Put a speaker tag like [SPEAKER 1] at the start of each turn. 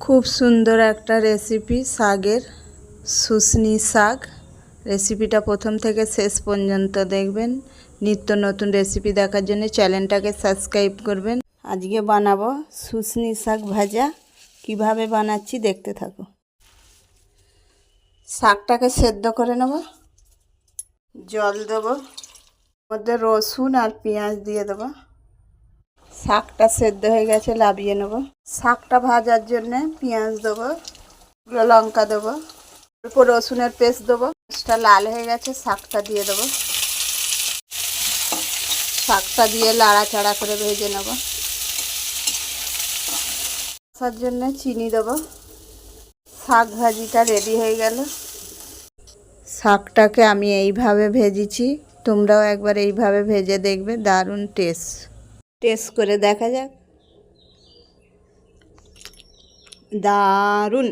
[SPEAKER 1] খুব সুন্দর একটা রেসিপি শাকের শুশনি শাক। রেসিপিটা প্রথম থেকে শেষ পর্যন্ত দেখবেন। নিত্য নতুন রেসিপি দেখার জন্য চ্যানেলটাকে সাবস্ক্রাইব করবেন। আজকে বানাবো শুশনি শাক ভাজা। কীভাবে বানাচ্ছি দেখতে থাকো। শাকটাকে সেদ্ধ করে নেব। জল দেবো। মধ্যে রসুন আর পেঁয়াজ দিয়ে দেবো। শাকটা সেদ্ধ হয়ে গেছে লাভিয়ে নেব। শাকটা ভাজার জন্য পেঁয়াজ দেবো লঙ্কা দেবো, অল্প রসুনের পেস্ট দেবো, পেস্টটা লাল হয়ে গেছে, শাকটা দিয়ে দেবো। শাকটা দিয়ে লাড়াচাড়া করে ভেজে নেব। তার জন্য চিনি দেবো। শাক ভাজিটা রেডি হয়ে গেল। শাকটাকে আমি এইভাবে ভেজেছি, তোমরাও একবার এইভাবে ভেজে দেখবে, দারুণ টেস্ট টেস্ট করে দেখা যাক। দারুণ।